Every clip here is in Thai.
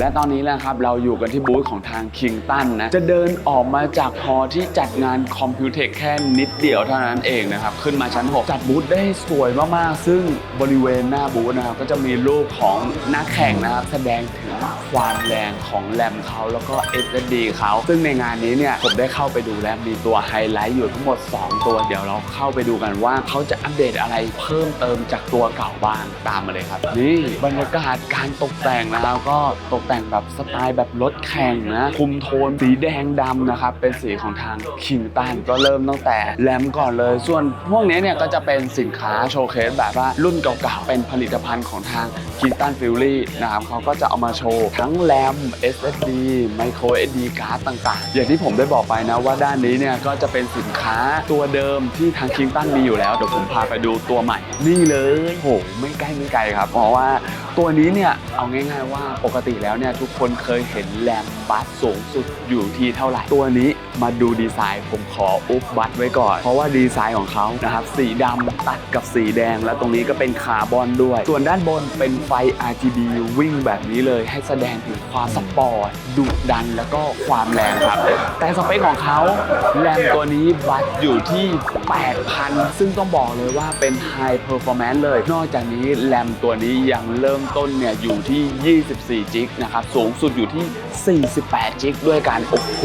และตอนนี้นะครับเราอยู่กันที่บูธของทางคิงตันนะจะเดินออกมาจากฮอลที่จัดงานคอมพิวเทคแค่นิดเดียวเท่านั้นเองนะครับขึ้นมาชั้น 6 จัดบูธได้สวยมากๆ ซึ่งบริเวณหน้าบูธนะครับก็จะมีรูปของนักแข่งนะครับแสดงถึงความแรงของแรมเขาแล้วก็ SSD เขาซึ่งในงานนี้เนี่ยผมได้เข้าไปดูแล้วมีตัวไฮไลท์อยู่ทั้งหมด 2 ตัวเดี๋ยวเราเข้าไปดูกันว่าเขาจะอัปเดตอะไรเพิ่มเติมจากตัวเก่าบ้างตามมาเลยครับนี่บรรยากาศการตกแต่งนะครับก็ตกแต่งแบบสไตล์แบบรถแข่งนะคุมโทนสีแดงดำนะครับ เป็นสีของทางคิงตันก็เริ่มตั้งแต่แรมก่อนเลย ส่วนพวกนี้เนี่ยก็จะเป็นสินค้าโชว์เคสแบบว่ารุ่นเก่าๆ เป็นผลิตภัณฑ์ของทางคิงตันฟิลลี่นะครับเขาก็จะเอามาโชว์ทั้งแรม SSD micro SD card ต่างๆ อย่างที่ผมได้บอกไปนะว่าด้านนี้เนี่ยก็จะเป็นสินค้าตัวเดิมที่ทางคิงตันมีอยู่แล้วเดี๋ยวผมพาไปดูตัวใหม่ นี่เลยโหไม่ใกล้ไม่ไกลครับ เพราะว่าตัวนี้เนี่ยเอาง่าย ๆว่าปกติแล้วเนี่ยทุกคนเคยเห็นแรมบัสสูงสุดอยู่ที่เท่าไหร่ ตัวนี้มาดูดีไซน์ผมขออุบบัตไว้ก่อน เพราะว่าดีไซน์ของเขานะครับ สีดำตัดกับสีแดง แล้วตรงนี้ก็เป็นคาร์บอนด้วย ส่วนด้านบนเป็นไฟ RGB วิ่งแบบนี้เลย ให้แสดงถึงความสปอร์ตดุดันแล้วก็ความแรงครับ แต่สเปคของเขาแรมตัวนี้บัตอยู่ที่ 8,000 ซึ่งต้องบอกเลยว่าเป็น High Performance เลย นอกจากนี้แรมตัวนี้ยังเริ่มต้นเนี่ยอยู่ที่ 24 จิกนะครับสูงสุดอยู่ที่ 48 จิกด้วยกัน โอ้โห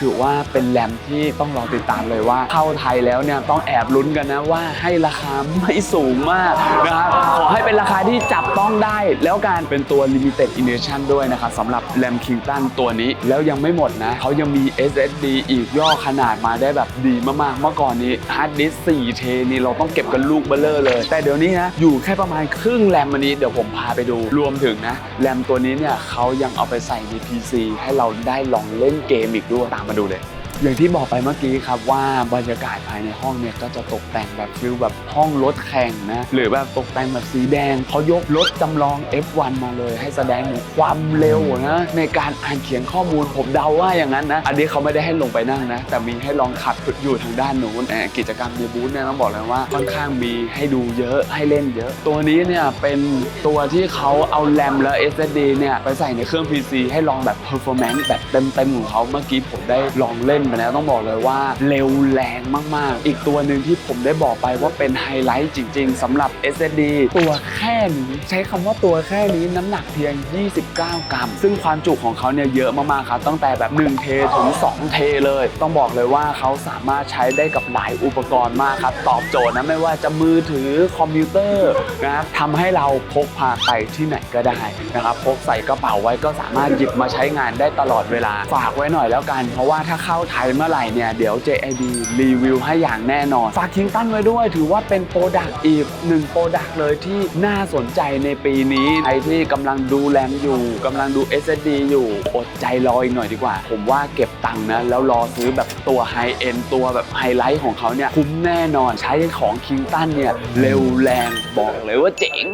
ถือว่าเป็นแรมที่ต้องรอติดตามเลยว่า เข้าไทยแล้วเนี่ยต้องแอบลุ้นกันนะว่าให้ราคาไม่สูงมากนะครับขอให้เป็นราคาที่จับต้องได้ แล้วการเป็นตัว Limited Edition ด้วยนะครับสำหรับแรม Kington ตัวนี้แล้วยังไม่หมดนะเขายังมี SSD อีกย่อขนาดมาได้แบบดีมากๆ เมื่อก่อนนี้ฮาร์ดดิสก์4เทนี่เราต้องเก็บกันลูกเบลเลอร์เลย แต่เดี๋ยวนี้นะอยู่แค่ประมาณครึ่งแรมอันนี้เดี๋ยวผมพาไปดูรวมถึงนะแรมตัวนี้เนี่ยเขายังเอาไปใส่ใน PC ให้เราได้ลองเล่นเกมอีกด้วยตามมาดูเลย อย่างที่บอกไปเมื่อกี้ครับว่าบรรยากาศภายในห้องเนี่ยก็จะตกแต่งแบบฟิลแบบห้องรถแข่งนะหรือแบบตกแต่งแบบสีแดงเขายกรถจำลอง F1 มาเลย ให้แสดงถึงความเร็วนะในการอ่านเขียนข้อมูลผมเดาว่าอย่างนั้นนะอันนี้เขาไม่ได้ให้ลงไปนั่งนะ แต่มีให้ลองขับอยู่ทางด้านนู้นกิจกรรมในบูธเนี่ยต้องบอกเลยว่าค่อนข้างมีให้ดูเยอะให้เล่นเยอะ ตัวนี้เนี่ยเป็นตัวที่เขาเอาแรมและ SSD เนี่ยไปใส่ในเครื่อง PC ให้ลองแบบ performance แบบเต็มๆของเขาเมื่อกี้ผมได้ลองเล่นไปแล้วต้องบอกเลยว่าเร็วแรงมากๆ อีกตัวหนึ่งที่ผมได้บอกไปว่าเป็นไฮไลท์จริง ๆสำหรับ SSD ตัวแค่นี้ใช้คำว่าตัวแค่นี้น้ำหนักเพียง 29 กรัม ซึ่งความจุของเขาเนี่ยเยอะมากๆครับตั้งแต่แบบ 1 เทถึง 2 เทเลย ต้องบอกเลยว่าเขาสามารถใช้ได้กับหลายอุปกรณ์มากครับ ตอบโจทย์นะไม่ว่าจะมือถือคอมพิวเตอร์นะครับทำให้เราพกพาไปที่ไหนก็ได้นะครับพกใส่กระเป๋าไว้ก็สามารถหยิบมาใช้งานได้ตลอดเวลาฝากไว้หน่อยแล้วกัน เพราะว่าถ้าเข้าไทยเมื่อไหร่เนี่ย เดี๋ยว JID รีวิวให้อย่างแน่นอน ฝากคิงตันไว้ด้วยถือว่าเป็นโปรดักต์อีกหนึ่งโปรดักต์เลยที่น่าสนใจในปีนี้ ใครที่กำลังดูแรมอยู่กำลังดู SSD อยู่ อดใจรออีกหน่อยดีกว่า ผมว่าเก็บตังค์นะ แล้วรอซื้อแบบตัวไฮเอ็นตัวแบบไฮไลท์ของเขาเนี่ย คุ้มแน่นอนใช้ของคิงตันเนี่ย เร็วแรงบอกเลยว่าเจ๋ง